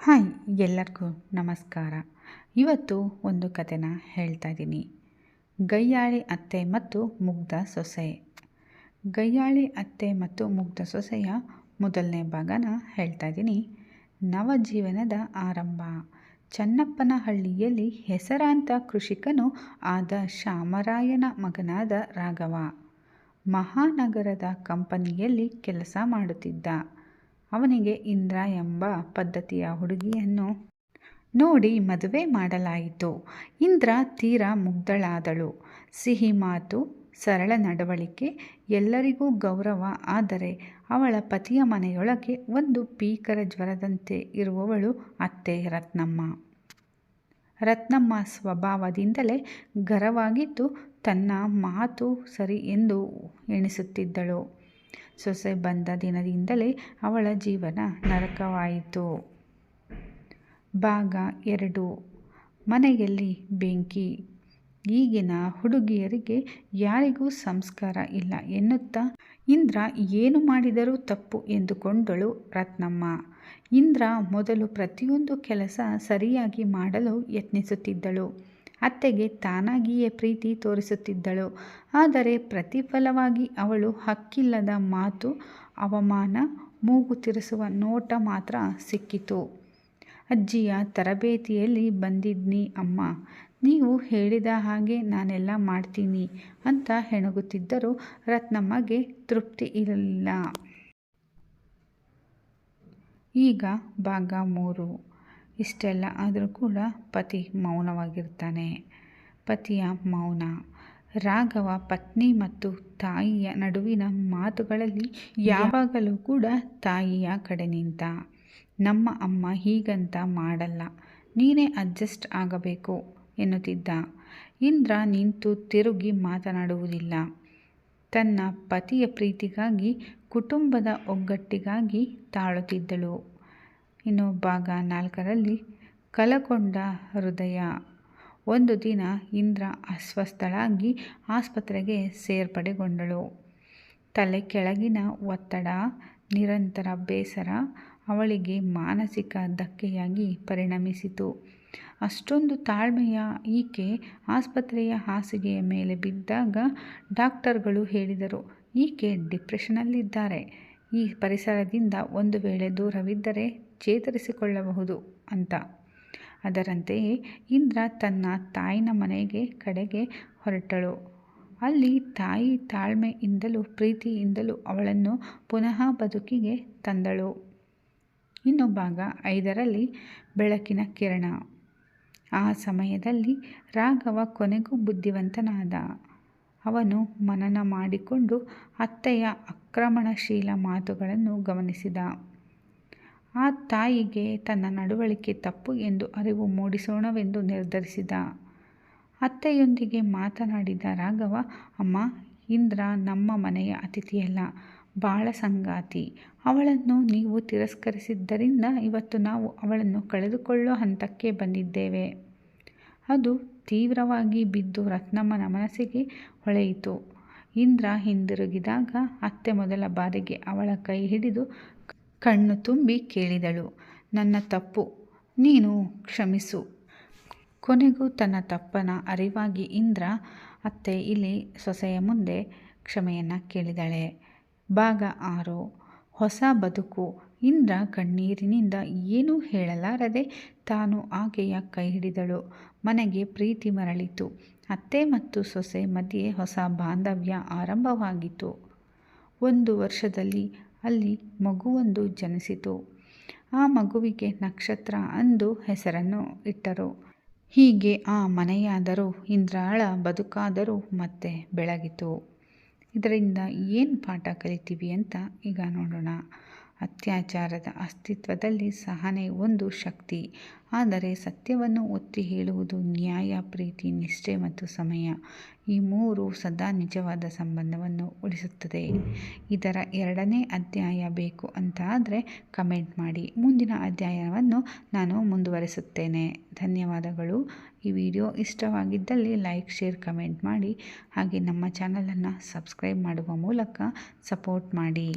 Hi, ಎಲ್ಲರಿಗೂ ನಮಸ್ಕಾರ. ಇವತ್ತು ಒಂದು ಕಥೆನ ಹೇಳ್ತಾ ಇದ್ದೀನಿ ಗಯ್ಯಾಳಿ ಅತ್ತೆ ಮತ್ತು ಮುಗ್ಧ ಸೊಸೆ. ಗಯ್ಯಾಳಿ ಅತ್ತೆ ಮತ್ತು ಮುಗ್ಧ ಸೊಸೆಯ ಮೊದಲನೇ ಭಾಗನ ಹೇಳ್ತಾ ಇದ್ದೀನಿ ನವಜೀವನದ ಆರಂಭ. ಚನ್ನಪ್ಪನಹಳ್ಳಿಯಲ್ಲಿ ಹೆಸರಾಂತ ಕೃಷಿಕನು ಆದ ಶಾಮರಾಯನ ಮಗನಾದ ರಾಘವ. ಮಹಾನಗರದ ಕಂಪನಿಯಲ್ಲಿ ಕೆಲಸ ಮಾಡುತ್ತಿದ್ದ. ಅವನಿಗೆ ಇಂದ್ರ ಎಂಬ ಪದ್ಧತಿಯ ಹುಡುಗಿಯನ್ನು ನೋಡಿ ಮದುವೆ ಮಾಡಲಾಯಿತು. ಇಂದ್ರ ತೀರ ಮುಗ್ಧಳಾದಳು. ಸಿಹಿ ಮಾತು, ಸರಳ ನಡವಳಿಕೆ, ಎಲ್ಲರಿಗೂ ಗೌರವ. ಆದರೆ ಅವಳ ಪತಿಯ ಮನೆಯೊಳಗೆ ಒಂದು ಪೀಕರ ಜ್ವರದಂತೆ ಇರುವವಳು ಅತ್ತೆ ರತ್ನಮ್ಮ. ರತ್ನಮ್ಮ ಸ್ವಭಾವದಿಂದಲೇ ಗರವಾಗಿದ್ದು ತನ್ನ ಮಾತು ಸರಿ ಎಂದು ಎಣಿಸುತ್ತಿದ್ದಳು. ಸೊಸೆ ಬಂದ ದಿನದಿಂದಲೇ ಅವಳ ಜೀವನ ನರಕವಾಯಿತು. ಭಾಗ ಎರಡು. ಮನೆಯಲ್ಲಿ ಬೆಂಕಿ. ಈಗಿನ ಹುಡುಗಿಯರಿಗೆ ಯಾರಿಗೂ ಸಂಸ್ಕಾರ ಇಲ್ಲ ಎನ್ನುತ್ತಾ ಇಂದ್ರ ಏನು ಮಾಡಿದರೂ ತಪ್ಪು ಎಂದುಕೊಂಡಳು ರತ್ನಮ್ಮ. ಇಂದ್ರ ಮೊದಲು ಪ್ರತಿಯೊಂದು ಕೆಲಸ ಸರಿಯಾಗಿ ಮಾಡಲು ಯತ್ನಿಸುತ್ತಿದ್ದಳು. ಅತ್ತೆಗೆ ತಾನಾಗಿಯೇ ಪ್ರೀತಿ ತೋರಿಸುತ್ತಿದ್ದಳು. ಆದರೆ ಪ್ರತಿಫಲವಾಗಿ ಅವಳು ಹಕ್ಕಿಲ್ಲದ ಮಾತು, ಅವಮಾನ, ಮೂಗು ತಿರುಸುವ ನೋಟ ಮಾತ್ರ ಸಿಕ್ಕಿತು. ಅಜ್ಜಿಯ ತರಬೇತಿಯಲ್ಲಿ ಬಂದಿದ್ನಿ ಅಮ್ಮ. ನೀವು ಹೇಳಿದ ಹಾಗೆ ನಾನೆಲ್ಲ ಮಾಡ್ತೀನಿ ಅಂತ ಹೆಣಗುತ್ತಿದ್ದರೂ ರತ್ನಮ್ಮಗೆ ತೃಪ್ತಿ ಇರಲಿಲ್ಲ. ಈಗ ಭಾಗ ಮೂರು. ಇಷ್ಟೆಲ್ಲ ಆದರೂ ಕೂಡ ಪತಿ ಮೌನವಾಗಿರ್ತಾನೆ. ಪತಿಯ ಮೌನ. ರಾಘವ ಪತ್ನಿ ಮತ್ತು ತಾಯಿಯ ನಡುವಿನ ಮಾತುಗಳಲ್ಲಿ ಯಾವಾಗಲೂ ಕೂಡ ತಾಯಿಯ ಕಡೆ ನಿಂತ, ನಮ್ಮ ಅಮ್ಮ ಹೀಗಂತ ಮಾಡಲ್ಲ. ನೀನೇ ಅಡ್ಜಸ್ಟ್ ಆಗಬೇಕು, ಎನ್ನುತ್ತಿದ್ದ. ಇಂದ್ರ ನಿಂತು ತಿರುಗಿ ಮಾತನಾಡುವುದಿಲ್ಲ. ತನ್ನ ಪತಿಯ ಪ್ರೀತಿಗಾಗಿ, ಕುಟುಂಬದ ಒಗ್ಗಟ್ಟಿಗಾಗಿ ತಾಳುತ್ತಿದ್ದಳು. ಇನ್ನು ಭಾಗ ನಾಲ್ಕರಲ್ಲಿ ಕಲಕೊಂಡ ಹೃದಯ. ಒಂದು ದಿನ ಇಂದ್ರ ಅಸ್ವಸ್ಥಳಾಗಿ ಆಸ್ಪತ್ರೆಗೆ ಸೇರ್ಪಡೆಗೊಂಡಳು. ತಲೆ ಕೆಳಗಿನ ಒತ್ತಡ, ನಿರಂತರ ಬೇಸರ ಅವಳಿಗೆ ಮಾನಸಿಕ ಧಕ್ಕೆಯಾಗಿ ಪರಿಣಮಿಸಿತು. ಅಷ್ಟೊಂದು ತಾಳ್ಮೆಯ ಈಕೆ ಆಸ್ಪತ್ರೆಯ ಹಾಸಿಗೆಯ ಮೇಲೆ ಬಿದ್ದಾಗ ಡಾಕ್ಟರ್ಗಳು ಹೇಳಿದರು, ಈಕೆ ಡಿಪ್ರೆಷನಲ್ಲಿದ್ದಾರೆ. ಈ ಪರಿಸರದಿಂದ ಒಂದು ವೇಳೆ ದೂರವಿದ್ದರೆ ಚೇತರಿಸಿಕೊಳ್ಳಬಹುದು ಅಂತ. ಅದರಂತೆಯೇ ಇಂದ್ರ ತನ್ನ ತಾಯಿನ ಮನೆಗೆ ಕಡೆಗೆ ಹೊರಟಳು. ಅಲ್ಲಿ ತಾಯಿ ತಾಳ್ಮೆಯಿಂದಲೂ ಪ್ರೀತಿಯಿಂದಲೂ ಅವಳನ್ನು ಪುನಃ ಬದುಕಿಗೆ ತಂದಳು. ಇನ್ನು ಭಾಗ ಐದರಲ್ಲಿ ಬೆಳಕಿನ ಕಿರಣ. ಆ ಸಮಯದಲ್ಲಿ ರಾಘವ ಕೊನೆಗೂ ಬುದ್ಧಿವಂತನಾದ. ಅವನು ಮನನ ಮಾಡಿಕೊಂಡು ಅತ್ತೆಯ ಆಕ್ರಮಣಶೀಲ ಮಾತುಗಳನ್ನು ಗಮನಿಸಿದ. ಆ ತಾಯಿಗೆ ತನ್ನ ನಡವಳಿಕೆ ತಪ್ಪು ಎಂದು ಅರಿವು ಮೂಡಿಸೋಣವೆಂದು ನಿರ್ಧರಿಸಿದ. ಅತ್ತೆಯೊಂದಿಗೆ ಮಾತನಾಡಿದ ರಾಘವ, ಅಮ್ಮ, ಇಂದ್ರ ನಮ್ಮ ಮನೆಯ ಅತಿಥಿಯಲ್ಲ, ಬಾಳ ಸಂಗಾತಿ. ಅವಳನ್ನು ನೀವು ತಿರಸ್ಕರಿಸಿದ್ದರಿಂದ ಇವತ್ತು ನಾವು ಅವಳನ್ನು ಕಳೆದುಕೊಳ್ಳೋ ಹಂತಕ್ಕೆ ಬಂದಿದ್ದೇವೆ. ಅದು ತೀವ್ರವಾಗಿ ಬಿದ್ದು ರತ್ನಮ್ಮನ ಮನಸ್ಸಿಗೆ ಹೊಳೆಯಿತು. ಇಂದ್ರ ಹಿಂದಿರುಗಿದಾಗ ಅತ್ತೆ ಮೊದಲ ಬಾರಿಗೆ ಅವಳ ಕೈ ಹಿಡಿದು ಕಣ್ಣು ತುಂಬಿ ಕೇಳಿದಳು. ನನ್ನ ತಪ್ಪು. ನೀನು ಕ್ಷಮಿಸು. ಕೊನೆಗೂ ತನ್ನ ತಪ್ಪನ ಅರಿವಾಗಿ ಇಂದ್ರ ಅತ್ತೆ ಇಲ್ಲಿ ಸೊಸೆಯ ಮುಂದೆ ಕ್ಷಮೆಯನ್ನು ಕೇಳಿದಳೆ. ಭಾಗ ಆರು. ಹೊಸ ಬದುಕು. ಇಂದ್ರ ಕಣ್ಣೀರಿನಿಂದ ಏನೂ ಹೇಳಲಾರದೆ ತಾನು ಆಕೆಯ ಕೈ ಹಿಡಿದಳು. ಮನೆಗೆ ಪ್ರೀತಿ ಮರಳಿತು. ಅತ್ತೆ ಮತ್ತು ಸೊಸೆ ಮಧ್ಯೆ ಹೊಸ ಬಾಂಧವ್ಯ ಆರಂಭವಾಗಿತ್ತು. ಒಂದು ವರ್ಷದಲ್ಲಿ ಅಲ್ಲಿ ಮಗುವೊಂದು ಜನಿಸಿತು. ಆ ಮಗುವಿಗೆ ನಕ್ಷತ್ರ ಅಂದು ಹೆಸರನ್ನು ಇಟ್ಟರು. ಹೀಗೆ ಆ ಮನೆಯಾದರೂ ಇಂದ್ರಾಳ ಬದುಕಾದರೂ ಮತ್ತೆ ಬೆಳಗಿತು. ಇದರಿಂದ ಏನು ಪಾಠ ಕಲಿತೀವಿ ಅಂತ ಈಗ ನೋಡೋಣ. ಅತ್ಯಾಚಾರದ ಅಸ್ತಿತ್ವದಲ್ಲಿ ಸಹನೆ ಒಂದು ಶಕ್ತಿ. ಆದರೆ ಸತ್ಯವನ್ನು ಒತ್ತಿ ಹೇಳುವುದು ನ್ಯಾಯ, ಪ್ರೀತಿ, ನಿಷ್ಠೆ ಮತ್ತು ಸಮಯ. ಈ ಮೂರು ಸದಾ ನಿಜವಾದ ಸಂಬಂಧವನ್ನು ಉಳಿಸುತ್ತದೆ. ಇದರ ಎರಡನೇ ಅಧ್ಯಾಯ ಬೇಕು ಅಂತ ಆದರೆ ಕಮೆಂಟ್ ಮಾಡಿ. ಮುಂದಿನ ಅಧ್ಯಾಯವನ್ನು ನಾನು ಮುಂದುವರಿಸುತ್ತೇನೆ. ಧನ್ಯವಾದಗಳು. ಈ ವಿಡಿಯೋ ಇಷ್ಟವಾಗಿದ್ದಲ್ಲಿ ಲೈಕ್, ಶೇರ್, ಕಮೆಂಟ್ ಮಾಡಿ. ಹಾಗೆ ನಮ್ಮ ಚಾನಲನ್ನು ಸಬ್ಸ್ಕ್ರೈಬ್ ಮಾಡುವ ಮೂಲಕ ಸಪೋರ್ಟ್ ಮಾಡಿ.